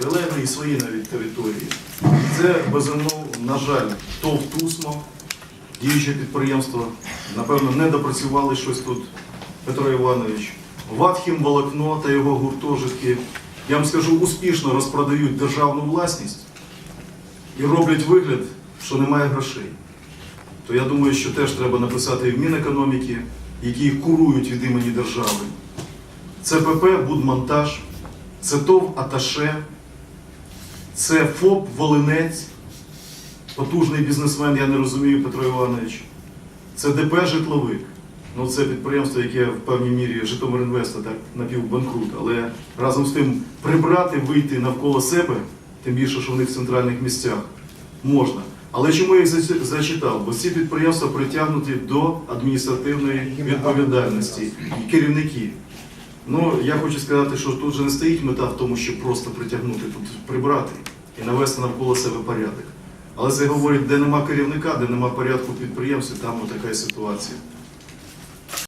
прилеглі свої навіть території. Це безумовно, на жаль, ТОВ Тусмо, діюче підприємство, напевно, не допрацювали щось тут Петро Іванович. Ватхім Волокно та його гуртожитки, я вам скажу, успішно розпродають державну власність і роблять вигляд, що немає грошей. То я думаю, що теж треба написати в Мінекономіки, які курують від імені держави. Це ПП Будмонтаж, це ТОВ Аташе, це ФОП Волинець, потужний бізнесмен, я не розумію, Петро Іванович. Це ДП Житловик. Ну, це підприємство, яке в певній мірі Житомирінвеста так напівбанкрут. Але разом з тим прибрати, вийти навколо себе, тим більше, що в них в центральних місцях, можна. Але чому я їх зачитав? Бо ці підприємства притягнуті до адміністративної відповідальності і керівники. Ну, я хочу сказати, що тут же не стоїть мета в тому, щоб просто притягнути, тут прибрати і навести навколо себе порядок. Але це говорить, де нема керівника, де нема порядку підприємстві, там така ситуація.